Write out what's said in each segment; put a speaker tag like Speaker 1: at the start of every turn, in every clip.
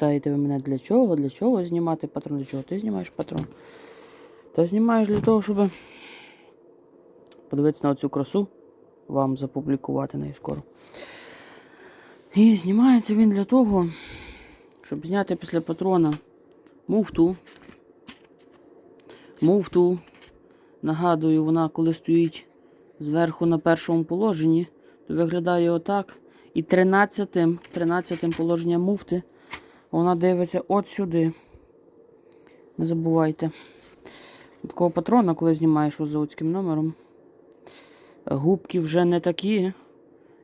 Speaker 1: Питаєте ви мене для чого? Для чого знімати патрон? Для чого ти знімаєш патрон? Та знімаєш для того, щоб подивитися на цю красу, вам запублікувати неї скоро. І знімається він для того, щоб зняти після патрона муфту. Муфту. Нагадую, вона коли стоїть зверху на першому положенні, то виглядає отак. І 13-тим 13 положенням муфти вона дивиться от сюди. Не забувайте. Такого патрона, коли знімаєш заводським номером, губки вже не такі,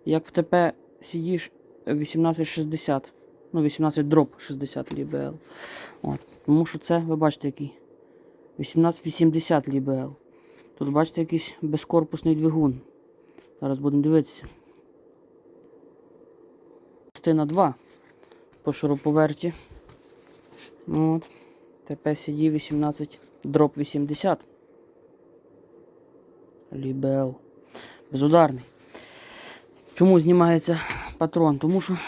Speaker 1: як в ТП сидиш 1860. Ну, 18 дроп 60 лібл. От. Тому що це, ви бачите, який 1880 лібл. Тут бачите якийсь безкорпусний двигун. Зараз будемо дивитися. Частина 2 по шуруповерті. От. ТП-CD 18 дроп 80. Лібел. Безударний. Чому знімається патрон? Тому що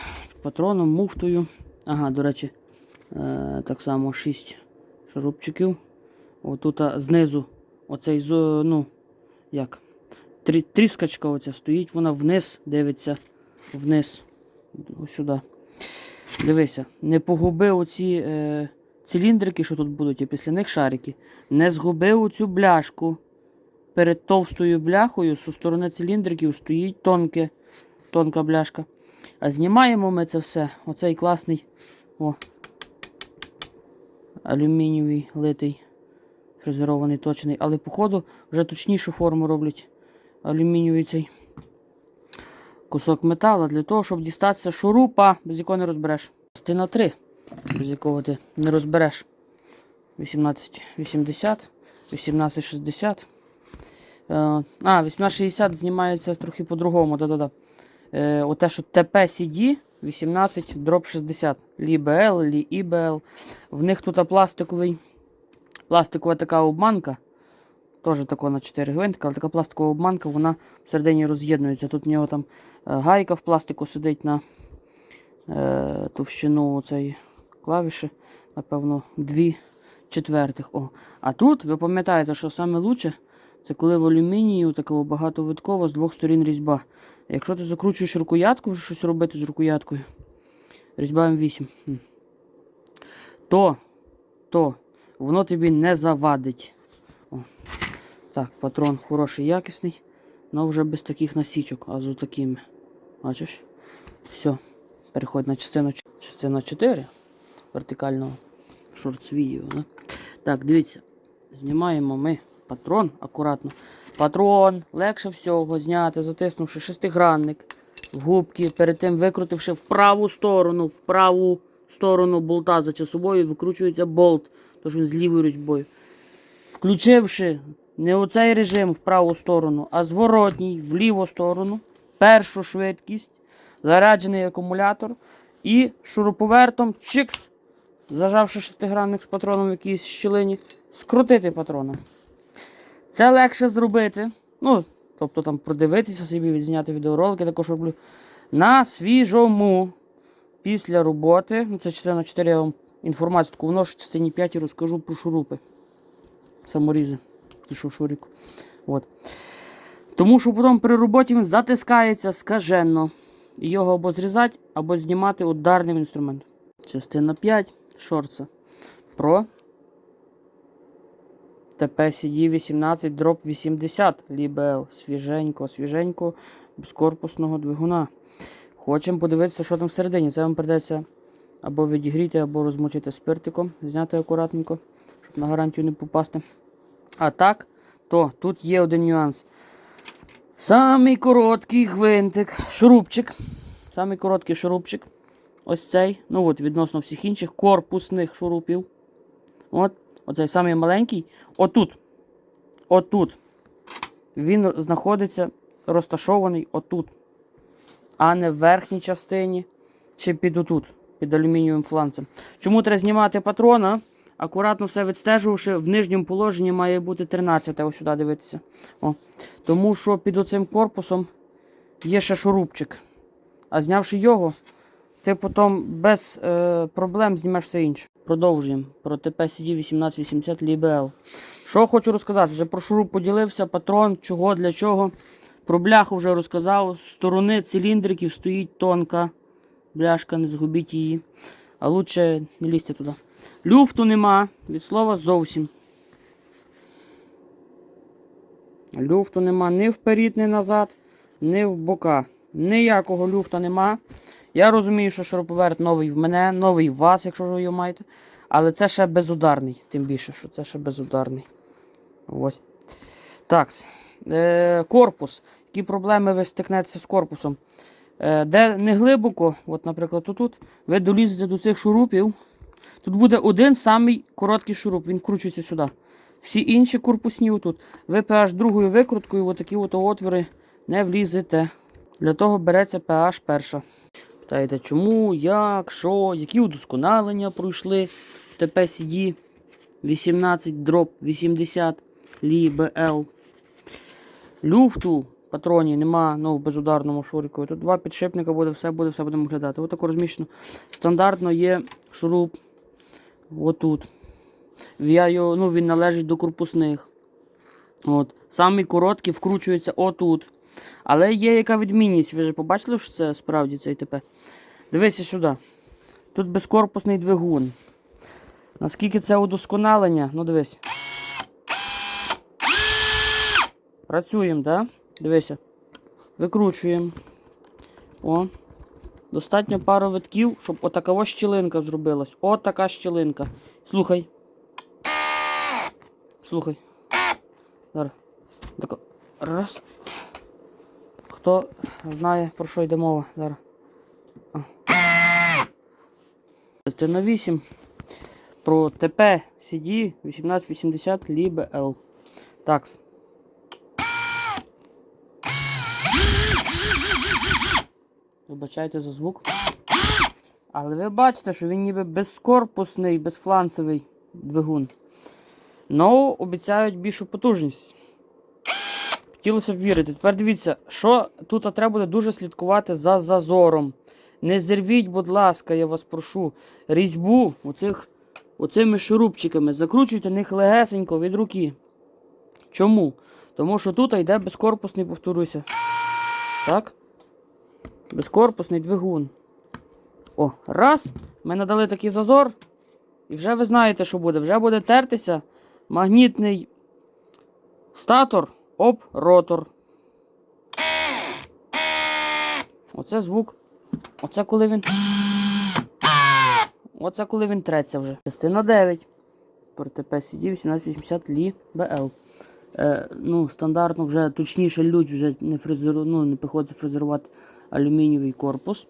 Speaker 1: патроном, муфтою. Ага, до речі, е, так само 6 шурупчиків. Отут знизу оцей ну, як, тріскачка оця стоїть, вона вниз дивиться вниз. Ось сюди. Дивися, не погубив оці е, циліндрики, що тут будуть, і після них шарики. Не згубив оцю бляшку. Перед товстою бляхою зі сторони циліндриків стоїть тонке, тонка бляшка. А знімаємо ми це все. Оцей класний о, алюмінієвий литий, фрезерований, точний. Але, походу, вже точнішу форму роблять алюмінієвий цей кусок металу для того, щоб дістатися шурупа, без якого не розбереш. Частина 3, без якого ти не розбереш. 1880, 1860. Е, а, 1860 знімається трохи по-другому. Да-да-да. Е, оте, що TP-CD 18 дроп 60. LIBL, LIBL. В них тут пластиковий, пластикова така обманка. Теж тако на 4 гвинтика, але така пластикова обманка, вона всередині роз'єднується. Тут в нього там е, гайка в пластику сидить на е, товщину цієї клавіші, напевно, 2 четвертих. О. А тут ви пам'ятаєте, що саме лучше, це коли в алюмінію такого багатовитково з двох сторін різьба. Якщо ти закручуєш рукоятку, щось робити з рукояткою, різьба М8, то, то воно тобі не завадить. Так, патрон хороший, якісний, але вже без таких насічок, а з такими. Бачиш? Все. Переходь на частину, частину 4 вертикального шорт-відео. Да? Так, дивіться. Знімаємо ми патрон акуратно. Патрон легше всього зняти, затиснувши шестигранник в губки, перед тим викрутивши в праву сторону, в праву сторону болта за часовою викручується болт, тож він з лівою різьбою. Включивши не оцей режим в праву сторону, а зворотній в ліву сторону, першу швидкість, заряджений акумулятор і шуруповертом чикс, зажавши шестигранник з патроном в якійсь щілині, скрутити патроном. Це легше зробити. Ну, тобто там продивитися собі, відзняти відеоролики, також роблю. На свіжому після роботи. Ну, це частина 4 я вам інформацію таку вношу, в частині 5 розкажу про шурупи. Саморізи. І шуріку. От. Тому що потім при роботі він затискається скаженно. І його або зрізати, або знімати ударним інструментом. Частина 5 шорца. Про ТП-CD 18 дроп 80 лібел. Свіженько, свіженько, без корпусного двигуна. Хочемо подивитися, що там всередині. Це вам придеться або відігріти, або розмочити спиртиком, зняти акуратненько, щоб на гарантію не попасти. А так, то тут є один нюанс. Самий короткий гвинтик, шурупчик. Самий короткий шурупчик. Ось цей. Ну от, відносно всіх інших корпусних шурупів. От, оцей самий маленький. Отут. Отут. Він знаходиться розташований отут. А не в верхній частині чи під отут, під алюмінієвим фланцем. Чому треба знімати патрона? Акуратно все відстежувавши, в нижньому положенні має бути 13 ось сюди дивитися. О. Тому що під оцим корпусом є ще шурупчик. А знявши його, ти потім без е, проблем знімеш все інше. Продовжуємо про ТП-CD 1880 LBL. Що хочу розказати? Вже про шуруп поділився, патрон, чого, для чого. Про бляху вже розказав. З сторони циліндриків стоїть тонка бляшка, не згубіть її. А лучше не лізьте туди. Люфту нема, від слова зовсім. Люфту нема ні вперед, ні назад, ні в бока. Ніякого люфта нема. Я розумію, що шуруповерт новий в мене, новий в вас, якщо ви його маєте. Але це ще безударний, тим більше, що це ще безударний. Ось. Так. Е, корпус. Які проблеми ви стикнетеся з корпусом? Е, де не глибоко, от, наприклад, тут, ви долізете до цих шурупів. Тут буде один самий короткий шуруп, він вкручується сюди. Всі інші корпусні отут. Ви PH другою викруткою, отакі от отвори не влізете. Для того береться PH перша. Питаєте, чому, як, що, які удосконалення пройшли в TP-CD 18 дроп 80 Лі Люфту в патроні нема, ну в безударному шурику. Тут два підшипника буде, все буде, все будемо глядати. Ось тако розміщено. Стандартно є шуруп отут. Я його, ну, він належить до корпусних. От. Самий короткий вкручується отут. Але є яка відмінність. Ви ж побачили, що це справді цей ТП? Дивися сюди. Тут безкорпусний двигун. Наскільки це удосконалення? Ну дивись. Працюємо, так? Да? Дивися. Викручуємо. О. Достатньо пару витків, щоб отакова щілинка зробилась. Отака щілинка. Слухай. Слухай. Зараз. Тако. Раз. Хто знає, про що йде мова? Зараз. Частина 8. Про ТП CD 1880 Лібе L. Такс. Вибачайте за звук. Але ви бачите, що він ніби безкорпусний, безфланцевий двигун. Ну, обіцяють більшу потужність. Хотілося б вірити. Тепер дивіться, що тут треба буде дуже слідкувати за зазором. Не зірвіть, будь ласка, я вас прошу, різьбу оцих, оцими шурупчиками. Закручуйте них легесенько від руки. Чому? Тому що тут йде безкорпусний, повторюся. Так? Безкорпусний двигун. О, раз. Ми надали такий зазор. І вже ви знаєте, що буде. Вже буде тертися магнітний статор об ротор. Оце звук. Оце коли він. Оце коли він треться вже. Частина 9. Проти PCD 1880 Лі BL. Е, ну, стандартно вже точніше лють вже не фрезеру, ну, не приходиться фрезерувати алюмінієвий корпус.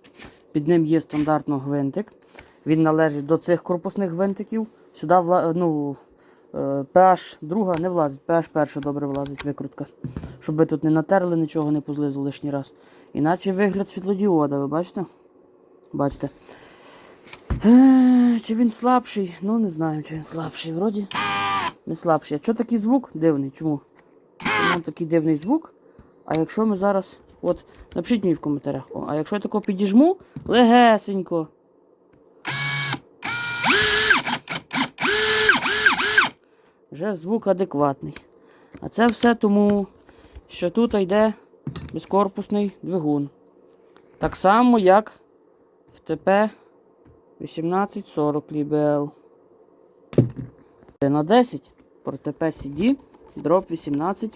Speaker 1: Під ним є стандартно гвинтик. Він належить до цих корпусних гвинтиків. Сюди ну, е, PH друга не влазить, PH перша добре влазить викрутка. Щоб ви тут не натерли, нічого не позлизли лишній раз. Іначе вигляд світлодіода, ви бачите? Бачите. Е, чи він слабший? Ну, не знаю, чи він слабший. Вроді не слабший. А що такий звук дивний? Чому? Чому такий дивний звук? А якщо ми зараз. От, напишіть мені в коментарях. О, а якщо я тако підіжму, легесенько. Вже звук адекватний. А це все тому, що тут йде безкорпусний двигун. Так само, як в ТП 1840 лібел. На 10 про ТП CD дроп 18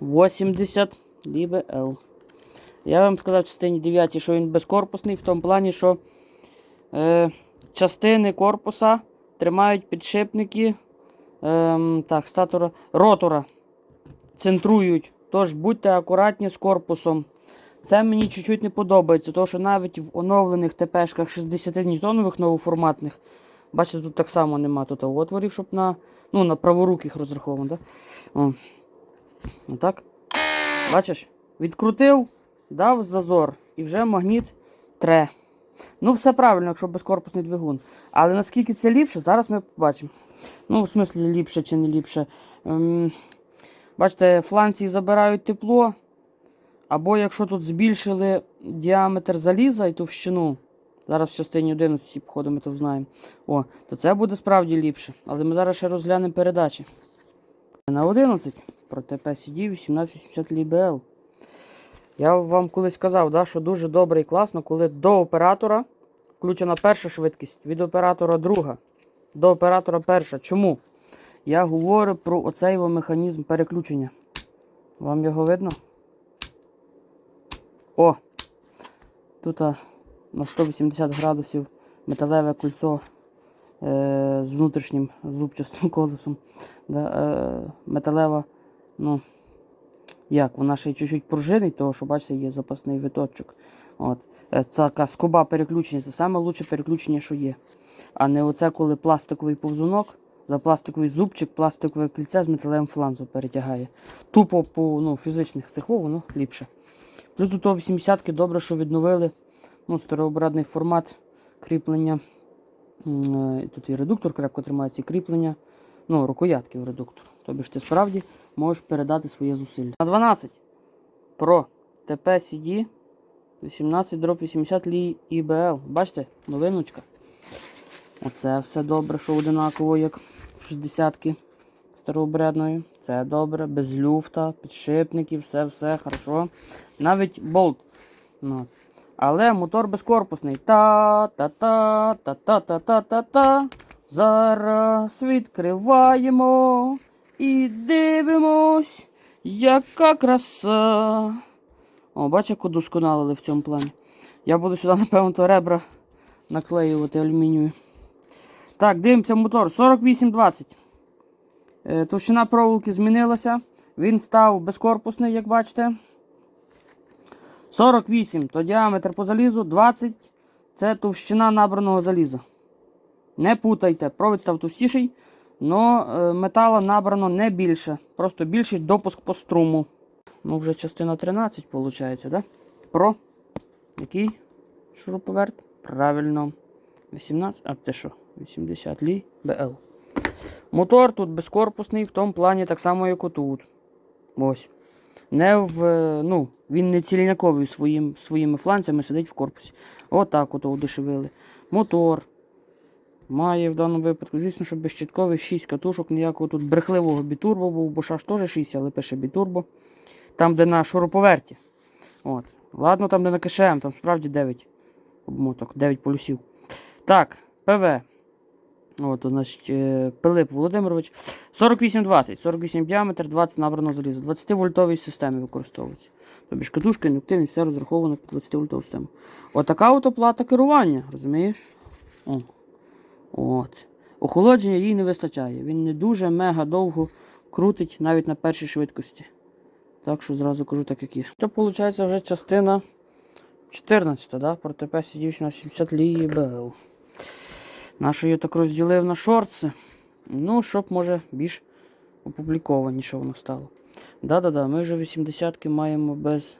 Speaker 1: 80 лібе L. Я вам сказав в частині 9, що він безкорпусний, в тому плані, що е, частини корпуса тримають підшипники е, так, статора, ротора. Центрують. Тож будьте акуратні з корпусом. Це мені чуть-чуть не подобається, тому що навіть в оновлених ТПшках 60 ньютонових новоформатних, бачите, тут так само нема тут отворів, щоб на ну, на праворуких розраховано. Да? О. Отак. Бачиш? Відкрутив, дав зазор і вже магніт тре. Ну, все правильно, якщо безкорпусний двигун. Але наскільки це ліпше, зараз ми побачимо. Ну, в смислі, ліпше чи не ліпше. Ем, бачите, фланці забирають тепло. Або якщо тут збільшили діаметр заліза і товщину, Зараз в частині 11 походу ми то знаємо. О, то це буде справді ліпше. Але ми зараз ще розглянемо передачі. На 11 про TP-CD 1880 LBL. Я вам колись казав, да, що дуже добре і класно, коли до оператора включена перша швидкість, від оператора друга. До оператора перша. Чому? Я говорю про оцей механізм переключення. Вам його видно? О! Тут на 180 градусів металеве кольцо е, з внутрішнім зубчастим колесом. Да, е, металева, ну, як, вона ще чуть-чуть пружинить, тому що, бачите, є запасний виточок. От. Це скоба переключення, це саме лучше переключення, що є. А не оце, коли пластиковий повзунок, за пластиковий зубчик, пластикове кільце з металевим фланзом перетягає. Тупо по ну, фізичних цеху воно ліпше. Плюс до того 80-ки добре, що відновили ну, старообрадний формат кріплення. Е, Тут і редуктор крепко тримається, і кріплення. Ну, рукоятки в редуктор. Тобі ж ти справді можеш передати своє зусилля. На 12 Pro TP-CD 18 дроп 80 лі IBL. Бачите, новиночка. Оце все добре, що одинаково, як 60-ки старообрядної. Це добре, без люфта, підшипників, все-все хорошо. Навіть болт. Ну. Але мотор безкорпусний. Та-та-та-та-та-та-та-та. Зараз відкриваємо і дивимось, яка краса. О, бачиш, як удосконалили в цьому плані. Я буду сюди, напевно, то ребра наклеювати алюмінію. Так, дивимося мотор 4820. Е, Товщина проволоки змінилася. Він став безкорпусний, як бачите. 48 то діаметр по залізу, 20 це товщина набраного заліза. Не путайте, провід став товстіший, але метала набрано не більше. Просто більший допуск по струму. Ну, вже частина 13, виходить, да? Про. Який шуруповерт? Правильно. 18, а це що? 80 лі БЛ. Мотор тут безкорпусний, в тому плані так само, як отут. Ось. Не в, е, ну, він не цільняковий своїм, своїми фланцями сидить в корпусі. Отак от удешевили. Мотор. Має в даному випадку, звісно, що безщитковий 6 катушок, ніякого тут брехливого бітурбо був, бо шаш теж 6, але пише бітурбо. Там, де на шуруповерті. От. Ладно, там, де на КШМ, там справді 9 обмоток, 9 полюсів. Так, ПВ. От, значить, е, Пилип Володимирович. 4820, 48 діаметр, 20 набрано залізо. 20-вольтовій системі використовується. Тобі ж індуктивність, все розраховано під 20-вольтову систему. Отака от оплата керування, розумієш? О. От. Охолодження їй не вистачає. Він не дуже мега довго крутить навіть на першій швидкості. Так що зразу кажу так, як є. Це виходить вже частина 14, да? про ТП сидів на 70 лії БЛ. Нашу я так розділив на шорти. Ну, щоб, може, більш опублікованіше воно стало. Да-да-да, ми вже 80-ки маємо без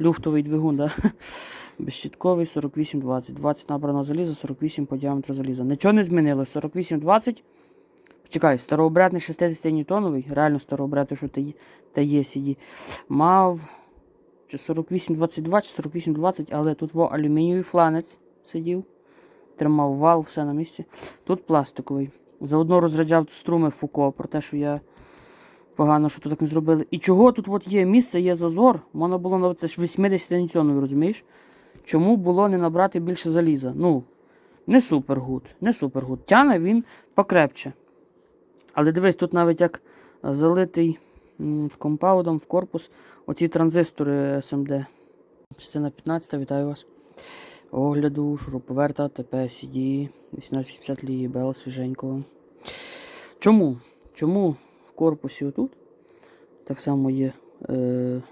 Speaker 1: люфтовий двигун, да? Безщитковий 48-20. 20 набрано заліза, 48 по діаметру заліза. Нічого не змінилось. 48-20. Чекай, старообрядний 60 ньютоновий, реально старообрядний, що те є сіді, мав чи 48-22, чи 48-20, але тут во алюмінієвий фланець сидів, тримав вал, все на місці. Тут пластиковий. Заодно розряджав струми Фуко про те, що я погано, що тут так не зробили. І чого тут от є місце, є зазор, можна було на це ж 80 ньютоновий, розумієш? Чому було не набрати більше заліза? Ну, не супергуд, не супергуд. Тяне він покрепче. Але дивись, тут навіть як залитий м, компаудом в корпус оці транзистори SMD. Частина 15, вітаю вас. Огляду, шуруповерта, ТП, CD, 1880 лії, БЛ свіженького. Чому? Чому корпусі отут так само є е,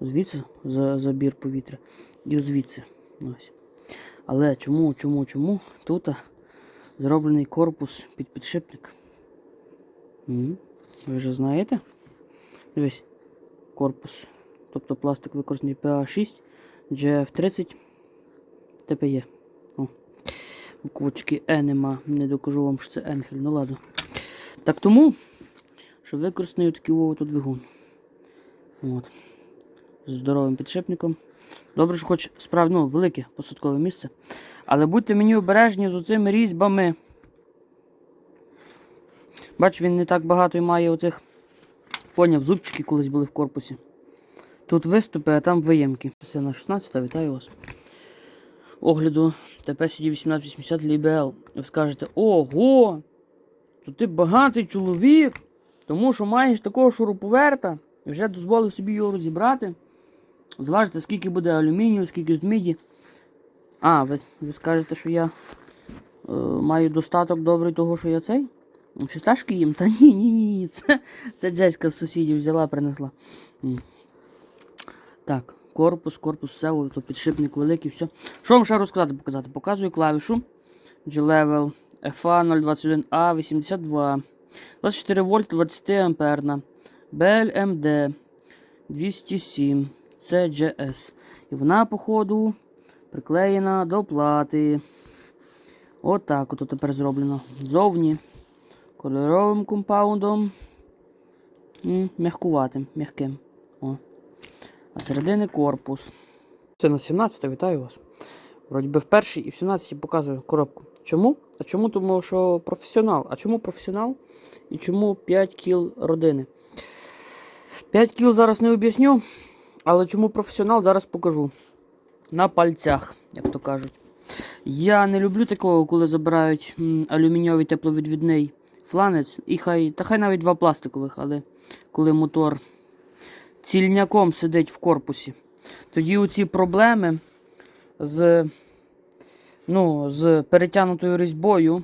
Speaker 1: звідси за, забір повітря і звідси. Ось. Але чому, чому, чому тут зроблений корпус під підшипник? Ви вже знаєте? Дивись, корпус. Тобто пластик використаний PA6, GF30, ТПЄ. О. Буквочки Е нема, не докажу вам, що це Енхель, ну ладно. Так тому, що використаний такий от двигун. От. З здоровим підшипником. Добре, що хоч справді ну, велике посадкове місце. Але будьте мені обережні з оцими різьбами. Бач, він не так багато і має оцих. Поняв, зубчики колись були в корпусі. Тут виступи, а там виємки. Це на 16, вітаю вас. Огляду ТП CD 1880 LBL. Ви скажете, ого! То ти багатий чоловік, тому що маєш такого шуруповерта і вже дозволив собі його розібрати. Зважте, скільки буде алюмінію, скільки тут міді. А, ви, ви скажете, що я е, маю достаток добрий того, що я цей? Фісташки їм? Та ні, ні, ні, ні. Це, це Джеська з сусідів взяла, принесла. Так, корпус, корпус, все, то підшипник великий, все. Що вам ще розказати, показати? Показую клавішу G-Level FA 021A 82. 24 вольт 20 амперна. BLMD 207 CGS. І вона, походу, приклеєна до плати. Отак от тепер зроблено. Зовні. Кольоровим компаундом. Мягкуватим, м'яким. О. А середини корпус. Це на 17 вітаю вас. Вроді би в першій і в 17 показую коробку. Чому? А чому? Тому що професіонал. А чому професіонал? І чому 5 кіл родини? 5 кіл зараз не об'ясню, але чому професіонал зараз покажу. На пальцях, як то кажуть. Я не люблю такого, коли забирають м, алюміньовий тепловідвідний фланець, і хай, та хай навіть два пластикових, але коли мотор цільняком сидить в корпусі, тоді оці проблеми з, ну, з перетягнутою різьбою,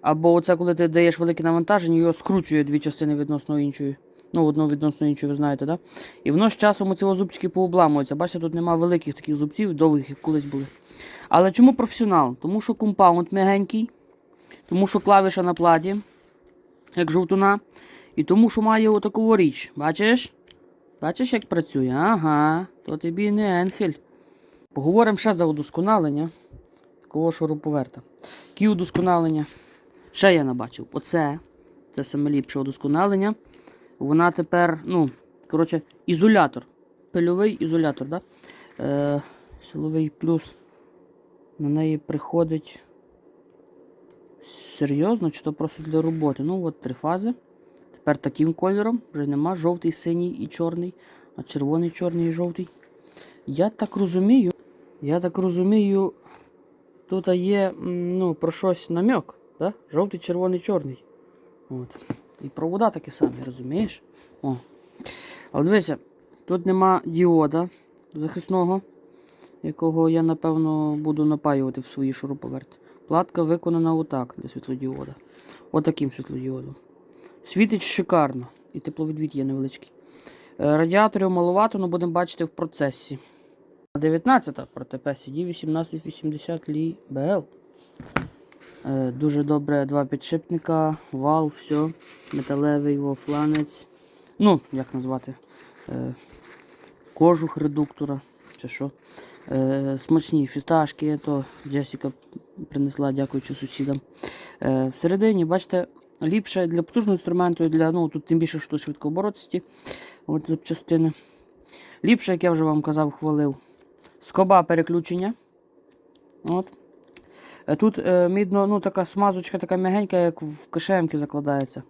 Speaker 1: або оце, коли ти даєш велике навантаження, його скручує дві частини відносно іншої. Ну, одну відносно іншої, ви знаєте, да? І воно з часом оці зубчики пообламуються. Бачите, тут немає великих таких зубців, довгих, як колись були. Але чому професіонал? Тому що компаунд м'ягенький, тому що клавіша на платі, як жовтуна, і тому що має отаку річ. Бачиш? Бачиш, як працює? Ага, то тобі не енхель. Поговоримо ще за удосконалення такого шуруповерта. Які удосконалення? Ще я набачив. Оце, це саме ліпше удосконалення. Вона тепер, ну, коротше, ізолятор. Пильовий ізолятор, да? Е, силовий плюс. На неї приходить. Серйозно, чи то просто для роботи? Ну, от три фази. Тепер таким кольором вже нема жовтий, синій і чорний, а червоний, чорний і жовтий. Я так розумію. Я так розумію, тут є ну, про щось намек. Да? Жовтий, червоний, чорний. От. І провода такі самі, розумієш? О. Але дивися, тут нема діода захисного, якого я, напевно, буду напаювати в свої шуруповерти. Платка виконана отак для світлодіода. Отаким світлодіодом. Світить шикарно. І тепловідвід є невеличкий. Е, Радіаторів маловато, але будемо бачити в процесі. 19 проти CD 1880 Лі БЛ. Е, Дуже добре два підшипника, вал, все. Металевий його фланець. Ну, як назвати? Е, Кожух редуктора. Чи що. Е, Смачні фісташки, то Джесіка принесла, дякуючи сусідам. Е, Всередині, бачите, ліпше для потужного інструменту, і для, ну, тут тим більше, що швидкооборотості. От запчастини. Ліпше, як я вже вам казав, хвалив. Скоба переключення. От. Е, Тут е, мідно, ну, така смазочка, така м'ягенька, як в кишемки закладається.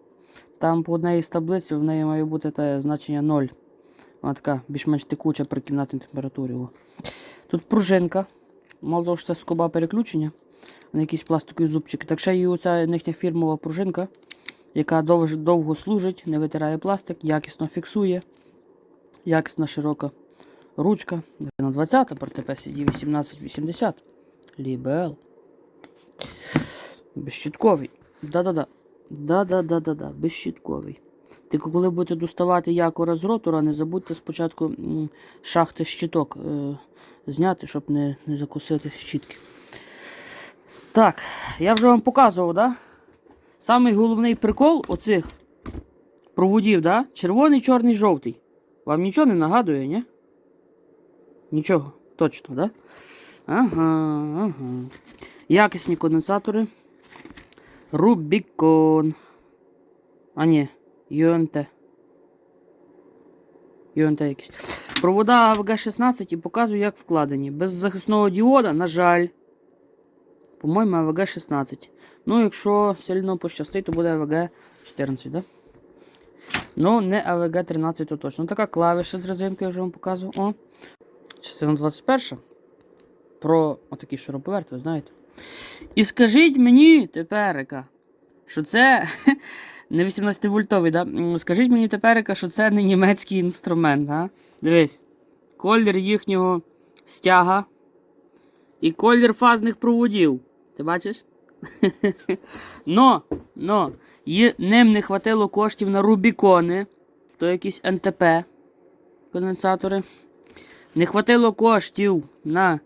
Speaker 1: Там по одній з таблиць в неї має бути те значення 0. Вона така більш-менш текуча при кімнатній температурі. О. Тут пружинка. Мало того, що це скоба переключення, на якісь пластикові зубчики. Так ще і оця їхня фірмова пружинка, яка довго, служить, не витирає пластик, якісно фіксує. Якісна широка ручка. На 20 проти CD 1880. Лібел. Безщітковий. Да-да-да. Да-да-да-да-да. Безщітковий. Тільки коли будете доставати якора з ротора, не забудьте спочатку шахти щиток е, зняти, щоб не, не закусити щітки. Так, я вже вам показував, да? Самий головний прикол оцих проводів, да? Червоний, чорний, жовтий. Вам нічого не нагадує, ні? Нічого, точно, да? Ага, ага. Якісні конденсатори. Рубікон. А ні, ЮНТ. ЮНТ якісь. Провода АВГ-16 і показую, як вкладені. Без захисного діода, на жаль, По-моєму, АВГ 16. Ну, якщо сильно пощастить, то буде АВГ 14, да? Ну, не АВГ 13, то точно. Ну, така клавіша з резинкою я вже вам показував. О. Частина 21. Про отакий шуруповерт, ви знаєте. І скажіть мені теперека, що це не 18-вольтовий, да? Скажіть мені теперека, що це не німецький інструмент, а? Дивись. Колір їхнього стяга і колір фазних проводів. Ти бачиш? но, но, ним не хватило коштів на Рубікони, то якісь НТП конденсатори. Не хватило коштів на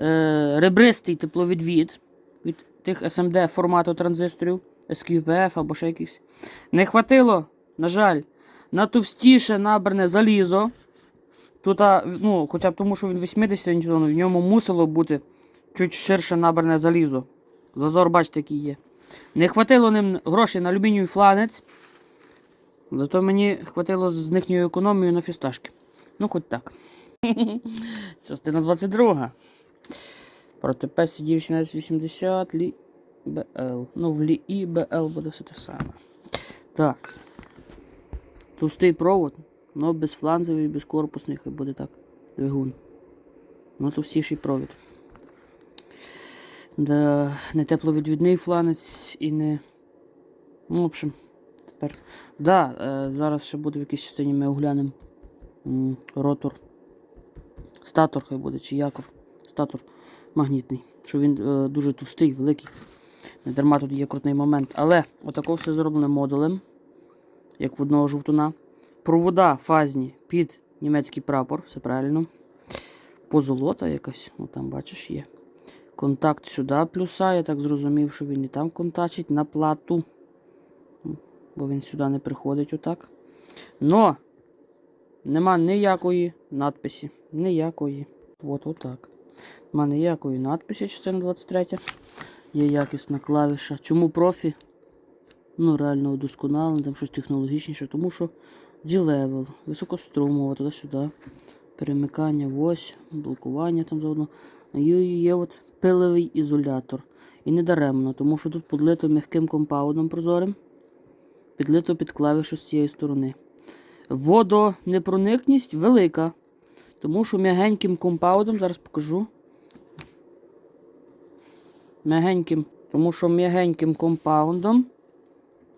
Speaker 1: е, ребристий тепловідвід від тих SMD формату транзисторів, SQPF або ще якихось. Не хватило, на жаль, на товстіше набране залізо. Тут, ну, хоча б тому, що він 80 ньютонів, в ньому мусило бути чуть ширше набране залізо. Зазор, бачите, який є. Не хватило ним грошей на алюмінієвий фланець. Зато мені хватило з їхньою економією на фісташки. Ну, хоч так. Частина 22. Проти PCD 1880 Лі BL. Ну, в Лі і BL буде все те саме. Так. Товстий провод, але без фланзовий, без корпусних і буде так. Двигун. Ну, товстіший провід. Да, не тепловідвідний фланець і не. Ну, в общем, тепер. Да, е, зараз ще буде в якійсь частині ми оглянемо ротор. Статор хай буде, чи якор. Статор магнітний. Що він е, дуже товстий, великий. Не дарма тут є крутний момент. Але отако все зроблено модулем, як в одного жовтуна. Провода фазні під німецький прапор, все правильно. Позолота якась, ну там бачиш є. Контакт сюди плюса, я так зрозумів, що він і там контачить на плату. Бо він сюди не приходить отак. Но нема ніякої надписі. Ніякої. От отак. Нема ніякої надписі, частина 23. Є якісна клавіша. Чому профі? Ну, реально удосконалено, там щось технологічніше, тому що G-Level, високострумова, туди-сюди. Перемикання, ось, блокування там заодно. Є, є от пиловий ізолятор. І не даремно, тому що тут подлито м'яким компаудом прозорим, підлито під клавішу з цієї сторони. Водонепроникність велика, тому що м'ягеньким компаудом, зараз покажу. М'ягеньким, тому що м'ягеньким компаундом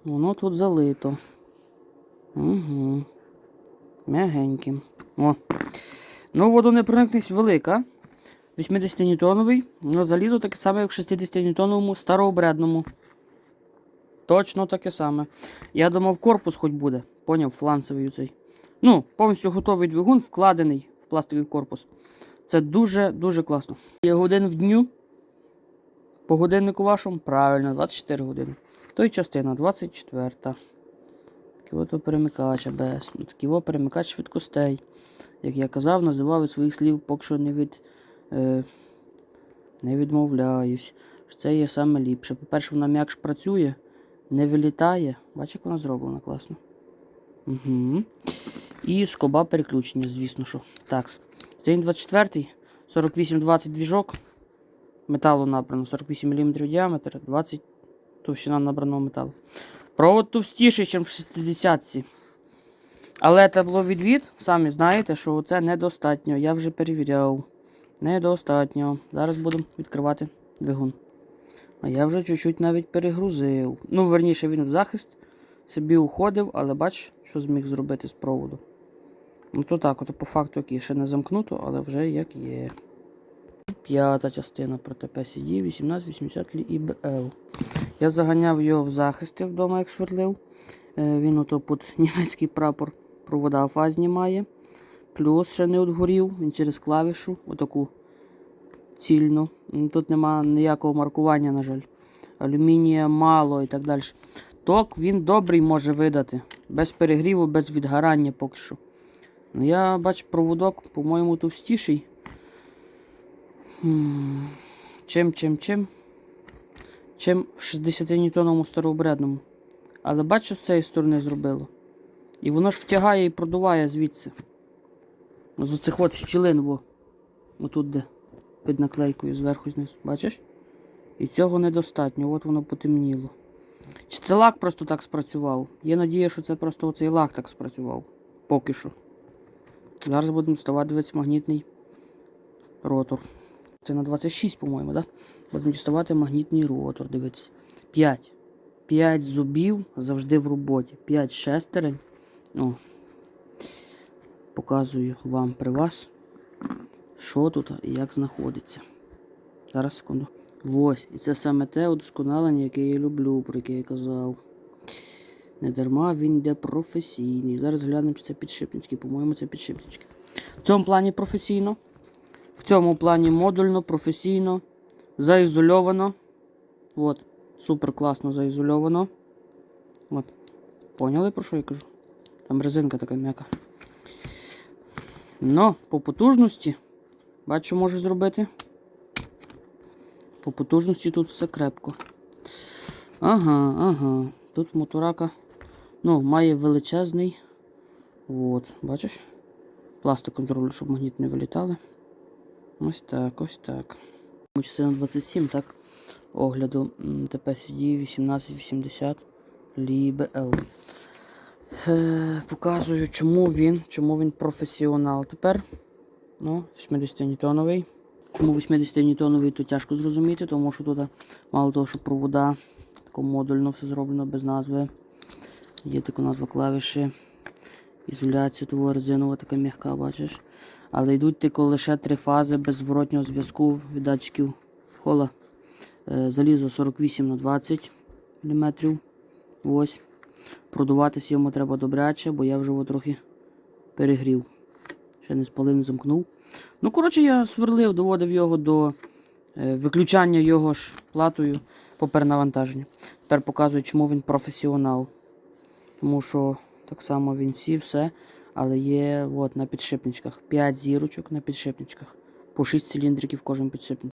Speaker 1: воно тут залито. Угу. М'ягеньким. О. Ну, водонепроникність велика. 80 ньютоновий, але залізо таке саме, як в 60 ньютоновому старообрядному. Точно таке саме. Я думав, корпус хоч буде. Поняв, фланцевий цей. Ну, повністю готовий двигун, вкладений в пластиковий корпус. Це дуже-дуже класно. Є годин в дню. По годиннику вашому, правильно, 24 години. То й частина 24. Такий от перемикач АБС. Такий от перемикач швидкостей. Як я казав, називав від своїх слів, поки що не від. Е, не відмовляюсь. що Це є саме ліпше. По-перше, вона м'якш працює, не вилітає. Бачиш, як вона зроблена класно. Угу. І скоба переключення, звісно що. Так. Стейн 24, 48-20 двіжок. Металу набрано, 48 мм діаметр, 20 товщина набраного металу. Провод товстіший, ніж в 60-ці. Але тепловідвід, самі знаєте, що це недостатньо. Я вже перевіряв. Недостатньо. Зараз будемо відкривати двигун. А я вже чуть-чуть навіть перегрузив. Ну, верніше, він в захист собі уходив, але бач, що зміг зробити з проводу. Ну, то так, от по факту, який ще не замкнуто, але вже як є. П'ята частина проти PCD 1880 IBL. Я заганяв його в захисти вдома, як сверлив. Е, Він ото під німецький прапор провода фазні має. Плюс ще не отгорів, він через клавішу, отаку цільну. Тут нема ніякого маркування, на жаль. Алюмінія мало і так далі. Ток він добрий може видати. Без перегріву, без відгорання поки що. Ну, я бачу проводок, по-моєму, товстіший. Чим, чим, чим? Чим в 60 ньютоновому старообрядному. Але бачу, з цієї сторони зробило. І воно ж втягає і продуває звідси. З оцих от щілин, во. Отут де. Під наклейкою зверху знизу. Бачиш? І цього недостатньо, от воно потемніло. Чи це лак просто так спрацював? Є надія, що це просто оцей лак так спрацював. Поки що. Зараз будемо діставати дивитися магнітний ротор. Це на 26, по-моєму, так? Да? Будемо діставати магнітний ротор, дивіться. 5. 5 зубів завжди в роботі. 5 шестерень. О. Показую вам при вас, що тут і як знаходиться. Зараз секунду. Ось. І це саме те удосконалення, яке я люблю, про яке я казав. Не дарма він йде професійний. Зараз глянемо, чи це підшипнички. По-моєму, це підшипнички. В цьому плані професійно. В цьому плані модульно, професійно, заізольовано. От. Супер класно заізольовано. От. Поняли, про що я кажу? Там резинка така м'яка. Но по потужності, бачу, можу зробити. По потужності тут все крепко. Ага, ага. Тут моторака ну, має величезний. От, бачиш? Пластик контролю, щоб магніт не вилітали. Ось так, ось так. Частина 27, так. Огляду TPCD 1880 LIBL. Е, показую, чому він, чому він професіонал. Тепер ну, 80 ньютоновий. Чому 80 ньютоновий, то тяжко зрозуміти, тому що тут мало того, що провода тако модульно все зроблено без назви. Є така назва клавіші. Ізоляція того резинова така м'яка, бачиш. Але йдуть тільки лише три фази без зворотнього зв'язку від датчиків хола. Е, залізо 48 на 20 мм. Ось. Продуватися йому треба добряче, бо я вже його трохи перегрів. Ще не спалив, не замкнув. Ну, коротше, я сверлив, доводив його до е, виключання його ж платою по перенавантаженню. Тепер показую, чому він професіонал. Тому що так само він сів все, але є от, на підшипничках. 5 зірочок на підшипничках. По 6 циліндриків кожен підшипник.